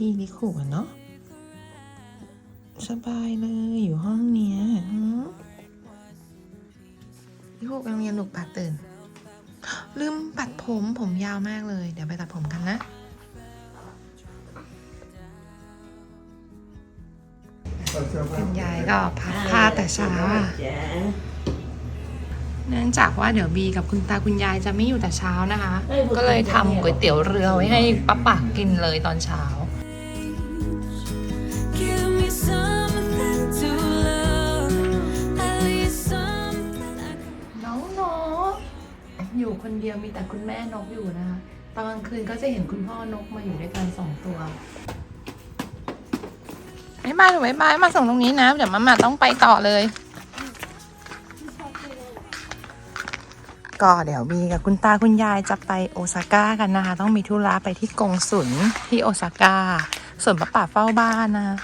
อยู่ข้างๆพี่ลิคุอะเนาะสบายเลยอยู่ห้องเนี้ยหืมลิคุกำลังยันหนุกปากตื่น ลืมปัดผมผมยาวมากเลย เดี๋ยวไปตัดผมกันนะ คุณยายก็พับผ้าแต่เช้าเนื่องจากว่าเดี๋ยวบีกับคุณตาคุณยายจะไม่อยู่แต่เช้านะคะ ก็เลยทำก๋วยเตี๋ยวเรือไว้ให้ป้าปักกินเลยตอนเช้า อยู่คนเดียวมีแต่คุณแม่นกอยู่นะคะ ตอนกลางคืนก็จะเห็นคุณพ่อนกมาอยู่ด้วยกันสองตัวไอ้มาหนูไอ้บามาส่งตรงนี้นะ เดี๋ยวมามาต้องไปต่อเลย ก็เดี๋ยวบีกับคุณตาคุณยายจะไปโอซาก้ากันนะคะ ต้องมีธุระไปที่กงสุลที่โอซาก้า ส่วนป้าป่าเฝ้าบ้านนะคะ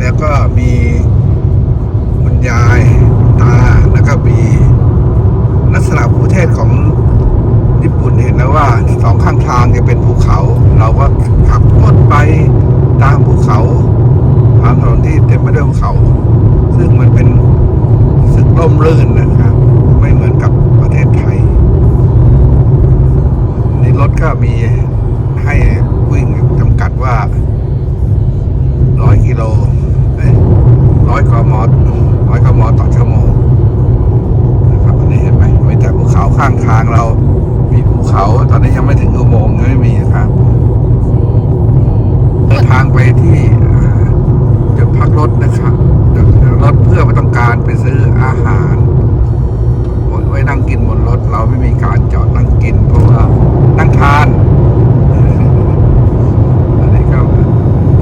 แล้วก็มีคุณยายตาแล้วก็มีลักษณะภูเทศของญี่ปุ่นเห็นแล้วว่าสองข้างทางจะเป็นภูเขา เราก็ขับรถไปตามภูเขาตามถนนที่เต็มไปด้วยภูเขา ซึ่งมันเป็นสึกร่มรื่นนะครับ ไม่เหมือนกับประเทศไทย นี่รถก็มีให้วิ่งจำกัดว่าร้อยกิโลร้อยกมร้อยกมต่อชั่วโมงนะครับอันนี้เห็นไหมมีแต่ภูเขาข้างทางเรา มีภูเขา ตอนนี้ยังไม่ถึงอุโมงค์ยังไม่มีนะครับเดินทางไปที่อ่าจุดพักรถนะครับจุดพักรถเพื่อไปต้องการไปซื้ออาหาร ไว้นั่งกินบนรถ เราไม่มีการจอดนั่งกิน เพราะว่านั่งทาน อันนี้ก็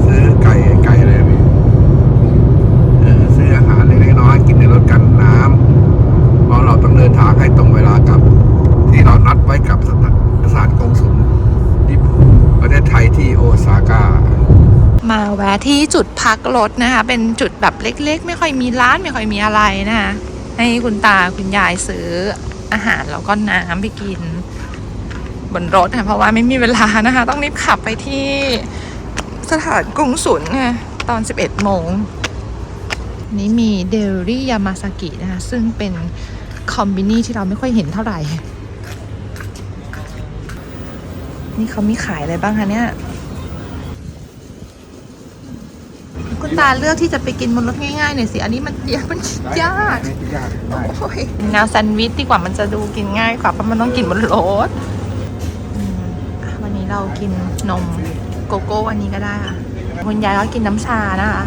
ซื้อไก่ไก่อะไรนี่เออซื้ออาหารเล็กๆน้อยๆกินในรถกันน้ำเพราะเราต้องเดินทางให้ตรงเวลากับ ที่เรานัดไว้กับสถานสถานกงสุลที่ประเทศไทยที่โอซาก้า มาแวะ ที่จุดพักรถนะคะ เป็นจุดแบบเล็ก ๆ ไม่ค่อยมีร้านไม่ค่อยมีอะไรนะคะให้คุณตาคุณยายซื้ออาหารแล้วก็น้ำไปกิน บนรถค่ะเพราะว่าไม่มีเวลานะคะ ต้องรีบขับไปที่สถานกรุงศุลค่ะตอน 11 โมง นี่มีเดลี่ยามาซากินะคะ ซึ่งเป็นคอมบินี่ที่เราไม่ค่อยเห็นเท่าไหร่ นี่เขามีขายอะไรบ้างคะเนี่ย คุณตาเลือกที่จะไปกินบนรถง่ายๆหน่อยสิ อันนี้มันยากมันยากยากได้โอ้ยแนวแซนด์วิชดีกว่ามันจะดูกินง่ายกว่าเพราะมันต้องกินบนรถอืมอะวันนี้เรากินนมโกโก้อันนี้ก็ได้ค่ะคุณยายก็กินน้ำชานะคะ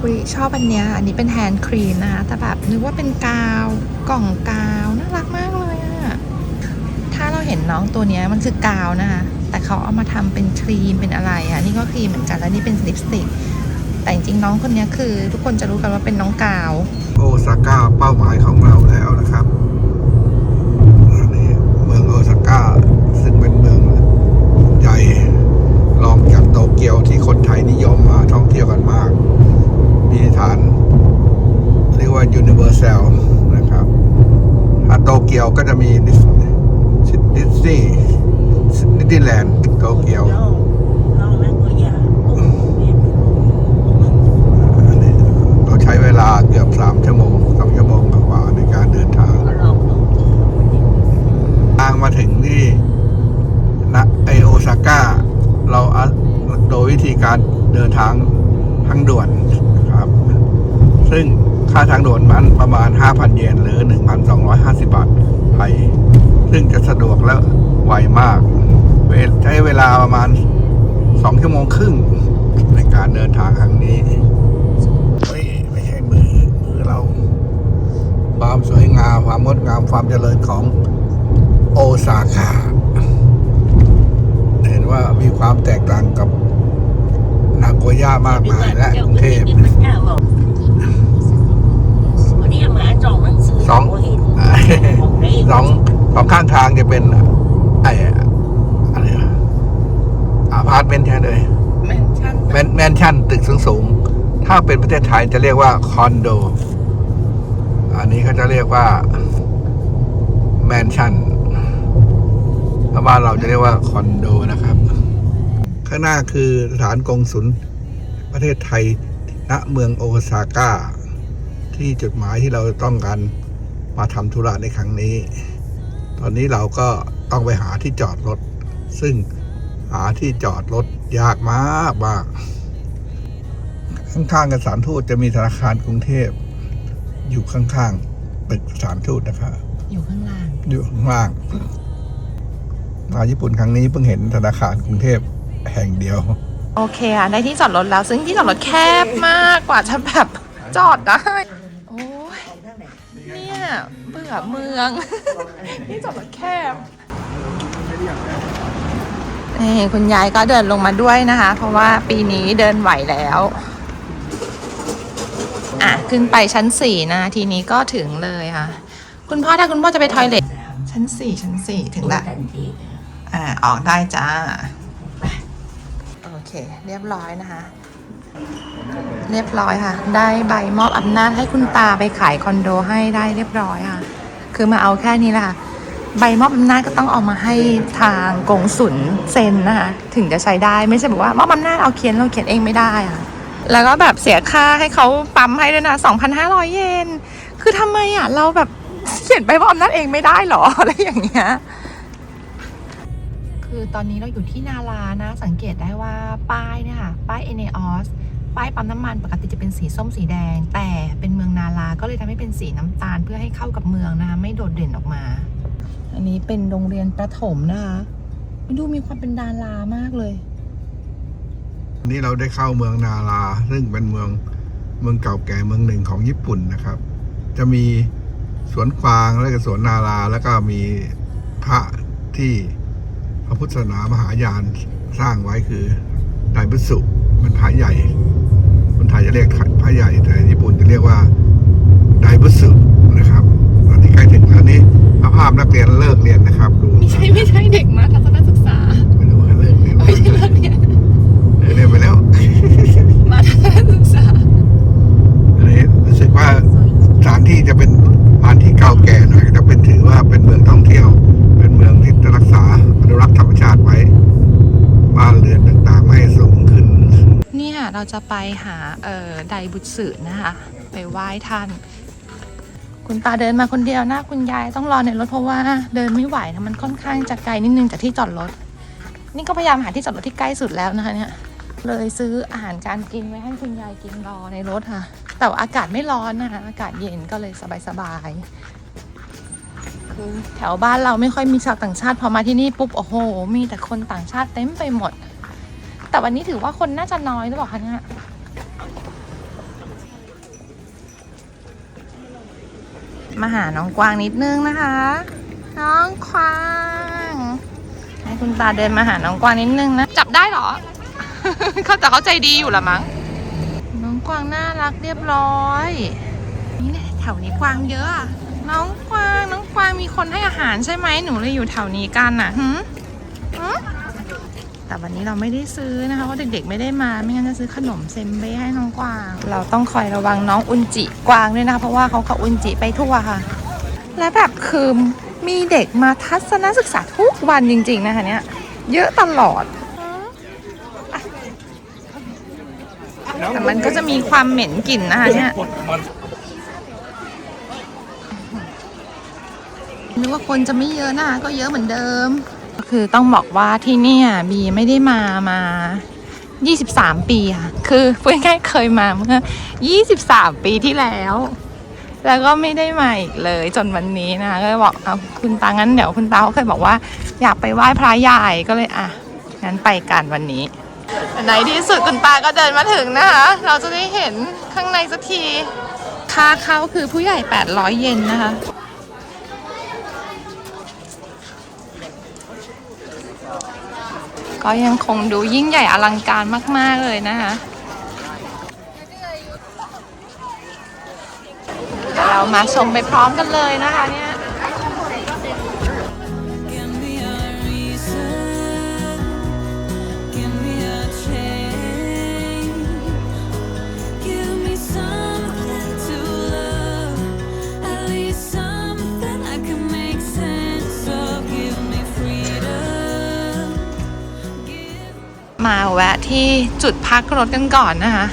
อุยชอบอันเนี้ย อันนี้เป็นแฮนด์ครีมนะคะแต่แบบนึกว่าเป็นกาว กล่องกาว น่ารักมากเลยอะถ้าเราเห็ น้องตัวนี้มันคือกาวนะคะ แต่เขาเอามาทำเป็นครีมเป็นอะไรอะนี่ก็ครีมเหมือนกันแล้วนี่เป็นลิปสติก แต่จริงน้องคนนี้คือ ทุกคนจะรู้กันว่าเป็นน้องกาว โอซาก้าเป้าหมายของเราแล้วนะครับอันนี้เมืองโอซาก้าซึ่งเป็นเมืองใหญ่รองจากโตเกียวที่คนไทยนิยมมาท่องเที่ยวกันมาก มีฐาน เรียกว่า Universal นะครับถ้าโตเกียวก็จะมี ดิสดิสนีย์ดิสนีย์แลนด์โตเกียวอันนี้เราใช้เวลาเกือบสามชั่วโมงสองชั่วโมงกว่าๆในการเดินทางทางมาถึงที่นะไอโอซาก้า เราอะโดยวิธีการเดินทางทางด่วนนะครับ ซึ่งค่าทางด่วนมันประมาณ 5,000 เยนหรือ 1,250 บาทไทย ซึ่งจะสะดวกและไวมากเวลใช้เวลาประมาณ 2 ชั่วโมงครึ่งในการเดินทางครั้งนี้ เฮ้ย ไม่ใช่มือ มือเรา ความสวยงาม ความงดงาม ความเจริญของโอซาก้า เห็นว่ามีความแตกต่างกับนา ย่ามากมายและกรุงเทพ วันนี้มาจองหนังสือ สอง เห็น เอ่อ ของได้ สองสองข้างทางจะเป็นไอ้อะไรอะอาพาร์ตเมนต์แท้เลย แมนชั่น แม นแมนชั่นตึกสูงๆ ถ้าเป็นประเทศไทยจะเรียกว่าคอนโด อันนี้เขาจะเรียกว่าแมนชั่นถ้าบ้านเราจะเรียกว่าคอนโดนะครับ ข้างหน้าคือสถานกงสุลประเทศไทยณเมืองโอซาก้า ที่จุดหมายที่เราต้องการมาทำธุระในครั้งนี้ ตอนนี้เราก็ต้องไปหาที่จอดรถ ซึ่งหาที่จอดรถยากมากมาก ข้างๆกับสถานทูตจะมีธนาคารกรุงเทพ อยู่ข้างๆตึกสถานทูตนะครับอยู่ข้างล่าง อยู่ข้างล่างมาญี่ปุ่นครั้งนี้เพิ่งเห็นธนาคารกรุงเทพแห่งเดียว โอเคอะได้ที่จอดรถแล้ว ซึ่งที่จอดรถแคบมากกว่าจะแบบจอดได้โอ้ยเนี่ยเบื่อเมือง ที่จอดรถแคบนี่คุณยายก็เดินลงมาด้วยนะคะ เพราะว่าปีนี้เดินไหวแล้ว อะขึ้นไปชั้นสี่นะทีนี้ก็ถึงเลยค่ะ คุณพ่อถ้าคุณพ่อจะไปทอยเล็ตชั้นสี่ชั้นสี่ถึงละอ่าออกได้จ้าโอเค เรียบร้อยนะคะ เรียบร้อยค่ะ ได้ใบมอบอำนาจให้คุณตาไปขายคอนโดให้ได้เรียบร้อยค่ะ คือมาเอาแค่นี้แหละค่ะใบมอบอำนาจก็ต้องเอามาให้ทางกงสุลเซ็นนะคะ ถึงจะใช้ได้ไม่ใช่แบบว่ามอบอำนาจเอาเขียนเราเขียนเองไม่ได้ค่ะ แล้วก็แบบเสียค่าให้เขาปั๊มให้ด้วยนะ2,500 เยน คือทำไมอะ เราแบบเขียนใบมอบอำนาจเองไม่ได้หรอ อะไรอย่างเงี้ย คือตอนนี้เราอยู่ที่นารานะ สังเกตได้ว่าป้ายเนี่ยค่ะ ป้ายเอเนออสป้ายปั๊มน้ำมันปกติจะเป็นสีส้มสีแดง แต่เป็นเมืองนาราก็เลยทำให้เป็นสีน้ำตาลเพื่อให้เข้ากับเมืองนะคะไม่โดดเด่นออกมา อันนี้เป็นโรงเรียนประถมนะคะดูมีความเป็นดารามากเลย นี้เราได้เข้าเมืองนาราซึ่งเป็นเมืองเมืองเก่าแก่เมืองหนึ่งของญี่ปุ่นนะครับ จะมีสวนกวางแล้วก็สวนนาราแล้วก็มีพระที่พระพุทธศาสนามหายานสร้างไว้คือไดบุสุเป็นพระใหญ่คนไทยจะเรียกพระใหญ่แต่ญี่ปุ่นจะเรียกว่าไดบุสุนะครับ ตอนนี้ใกล้ถึงแล้วนี่ภาพนักเรียนเลิกเรียนนะครับดูไม่ใช่ไม่ใช่เด็กมาทัศนศึกษา ไม่รู้ว่าเลิกเรียน ไม่ใช่เลิกเรียน เลิกเรียนไปแล้ว มาทัศนศึกษา อันนี้รู้สึกว่าสถานที่จะเป็นสถานที่เก่าแก่หน่อยจะเป็นถือว่าเป็นเมืองท่องเที่ยว เป็นเมืองที่จะรักษาอนุรักษ์ธรรมชาติไว้ บ้านเรือนต่างๆไม่สูงขึ้น เนี่ยเราจะไปหาเอ่อไดบุตสึนะคะ ไปไหว้ท่าน คุณตาเดินมาคนเดียวนะคุณยายต้องรอในรถเพราะว่าเดินไม่ไหวนะมันค่อนข้างจะไกลนิดนึงจากที่จอดรถ นี่ก็พยายามหาที่จอดรถที่ใกล้สุดแล้วนะคะเนี่ยเลยซื้ออาหารการกินไว้ให้คุณยายกินรอในรถค่ะ แต่ว่าอากาศไม่ร้อนนะคะอากาศเย็นก็เลยสบายๆคือแถวบ้านเราไม่ค่อยมีชาวต่างชาติพอมาที่นี่ปุ๊บโอ้โห มีแต่คนต่างชาติเต็มไปหมด แต่วันนี้ถือว่าคนน่าจะน้อยหรือเปล่าคะเนี่ยมาหาน้องกวางนิดนึงนะคะ น้องกวางให้คุณตาเดินมาหาน้องกวางนิดนึงนะ จับได้เหรอ เขาแต่เขาใจดีอยู่ละมั้งางน่ารักเรียบร้อย นี่แหละแถวนี้กวางเยอะ น้องกวางน้องกวางมีคนให้อาหารใช่ไหมหนูเลยอยู่แถวนี้กันน่ะหืมหืมแต่วันนี้เราไม่ได้ซื้อนะคะเพราะเด็กๆไม่ได้มาไม่งั้นจะซื้อขนมเซมเบ้ให้น้องกวาง เราต้องคอยระวังน้องอุนจิกวางด้วยนะคะเพราะว่าเขากับอุนจิไปทั่วค่ะ และแบบคือมีเด็กมาทัศนศึกษาทุกวันจริง ๆนะคะเนี่ยเยอะตลอดอะ แต่มันก็จะมีความเหม็นกลิ่นนะคะเนี่ยนึกว่าคนจะไม่เยอะนะคะก็เยอะเหมือนเดิม ก็คือต้องบอกว่าที่เนี่ยบีไม่ได้มามา 23 ปีค่ะ คือพูดง่ายๆเคยมาเมื่อ 23 ปีที่แล้ว แล้วก็ไม่ได้มาอีกเลยจนวันนี้นะคะก็เลยบอกเอาคุณตางั้นเดี๋ยวคุณตาเขาเคยบอกว่า อยากไปไหว้พระใหญ่ก็เลยอะงั้นไปกันวันนี้ ในที่สุดคุณป้าก็เดินมาถึงนะคะ เราจะได้เห็นข้างในสักที ค่าเข้าคือผู้ใหญ่ 800 เยนนะคะ ก็ยังคงดูยิ่งใหญ่อลังการมาก ๆ เลยนะคะเรามาชมไปพร้อมกันเลยนะคะเนี่ย มาแวะที่จุดพักรถกันก่อนนะคะ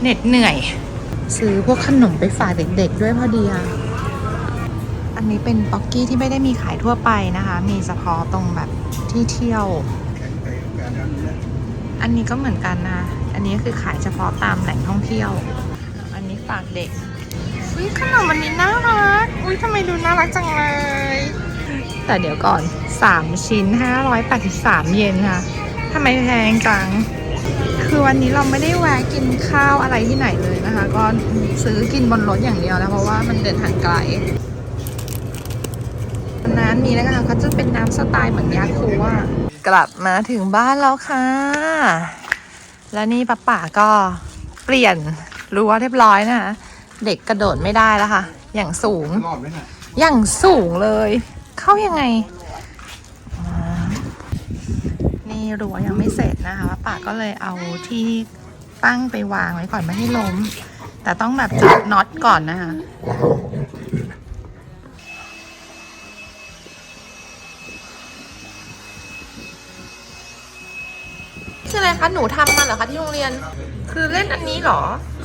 เหน็ดเหนื่อย ซื้อพวกขนมไปฝากเด็กๆด้วยพอดีอะอันนี้เป็นป๊อกกี้ที่ไม่ได้มีขายทั่วไปนะคะ มีเฉพาะตรงแบบที่เที่ยว อันนี้ก็เหมือนกันนะ อันนี้คือขายเฉพาะตามแหล่งท่องเที่ยว อันนี้ฝากเด็ก อุ้ยขนมอันนี้น่ารัก อุ้ยทำไมดูน่ารักจังเลย แต่เดี๋ยวก่อน 3 ชิ้น 583 เยนค่ะ ทำไมแพงจัง คือวันนี้เราไม่ได้แวะกินข้าวอะไรที่ไหนเลยนะคะ ก็ซื้อกินบนรถอย่างเดียวนะเพราะว่ามันเดินทางไกลร้านนี้นะคะเขาจะเป็นน้ำสไตล์เหมือนยาคูอะกลับมาถึงบ้านแล้วค่ะ แล้วนี่ป้าป่าก็เปลี่ยนรั้วเรียบร้อยนะคะเด็กกระโดดไม่ได้แล้วค่ะ อย่างสูงรอดไหมน่ะอย่างสูงเลย เข้ายังไงอ่านี่ รั้วยังไม่เสร็จนะคะป้าป่าก็เลยเอาที่ตั้งไปวางไว้ก่อนไม่ให้ล้ม แต่ต้องแบบจับน็อตก่อนนะคะคืออะไรคะหนูทำมาเหรอคะที่โรงเรียน คือเล่นอันนี้เหรอ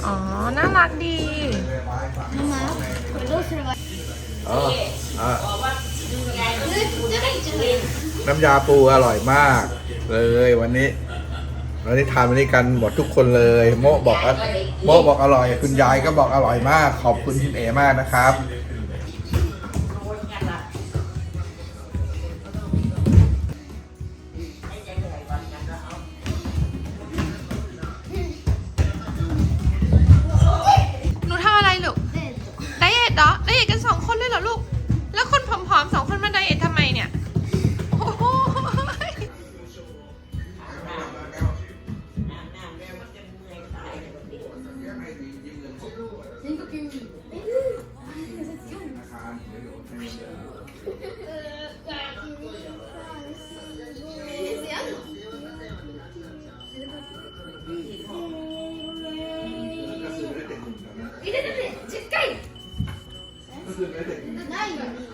อ๋อ น่ารักดีอ๋ออะน้ำยาปูอร่อยมาก เลยวันนี้วันนี้ทานวันนี้กันหมดทุกคนเลย โมบอกว่าโมบอกอร่อย คุณยายก็บอกอร่อยมาก ขอบคุณคุณเอมากนะครับ 入れてて10回。ないのに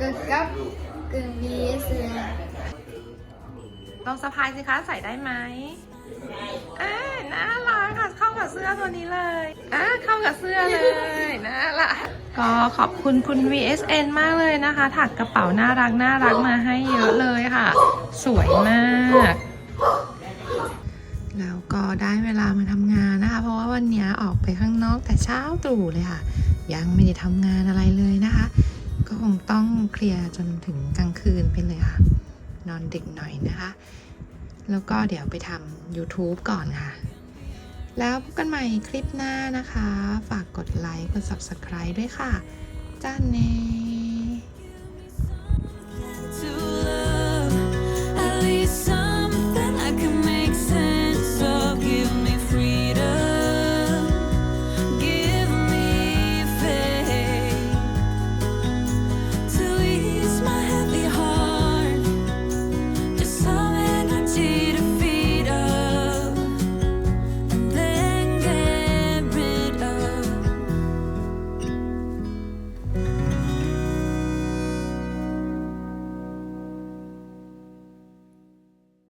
กึกกับกึ่งมีเสือลองสะพายสิคะใส่ได้ไหมอ้ยน่ารักค่ะเข้ากับเสื้อตัวนี้เลยอ่าเข้ากับเสื้อเลยน่ารักก็ขอบคุณคุณ VSN มากเลยนะคะ ถักกระเป๋าน่ารักน่ารักมาให้เยอะเลยค่ะ สวยมาก แล้วก็ได้เวลามาทำงานนะคะ เพราะว่าวันนี้ออกไปข้างนอกแต่เช้าตรู่เลยค่ะ ยังไม่ได้ทำงานอะไรเลยนะคะ ก็คงต้องเคลียร์จนถึงกลางคืนไปเลยค่ะ นอนดึกหน่อยนะคะ แล้วก็เดี๋ยวไปทำ YouTube ก่อนค่ะ แล้วพบกันใหม่คลิปหน้านะคะ ฝากกดไลค์ กด Subscribe ด้วยค่ะ จ้าเน